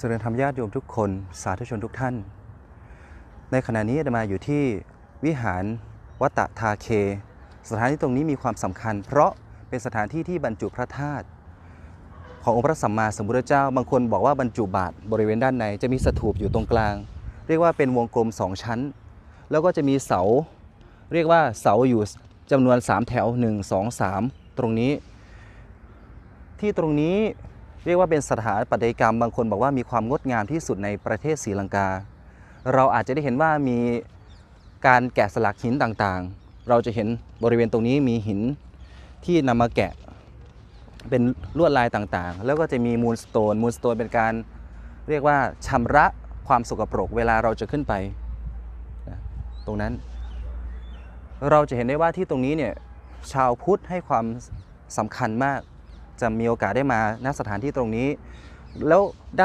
เจริญธรรมญาติโยมทุกคนสาธุชนทุกท่าน ในขณะนี้อาตมาอยู่ที่วิหารวัตทาเค สถานที่ตรงนี้มีความสำคัญ เพราะเป็นสถานที่ที่บรรจุพระธาตุขององค์พระสัมมาสัมพุทธเจ้า บางคนบอกว่าบรรจุบาตรบริเวณด้านในจะมีสถูปอยู่ตรงกลาง เรียกว่าเป็นวงกลมสองชั้น แล้วก็จะมีเสา เรียกว่าเสาอยู่จำนวน 3 แถว 1 2 3 ตรงนี้ ที่ตรงนี้ เรียกว่าเป็นสถาปัตยกรรม บางคนบอกว่ามีความงดงามที่สุดในประเทศศรีลังกา เราอาจจะได้เห็นว่ามีการแกะสลักหินต่างๆ เราจะเห็นบริเวณตรงนี้มีหินที่นำมาแกะเป็นลวดลายต่างๆ แล้วก็จะมีมูลสโตน มูลสโตนเป็นการเรียกว่าชำระความสกปรกเวลาเราจะขึ้นไป ตรงนั้น เราจะเห็นได้ว่าที่ตรงนี้เนี่ยชาวพุทธให้ความสำคัญมาก จะมีโอกาสได้มาณสถานที่ตรงนี้ แล้วด้าน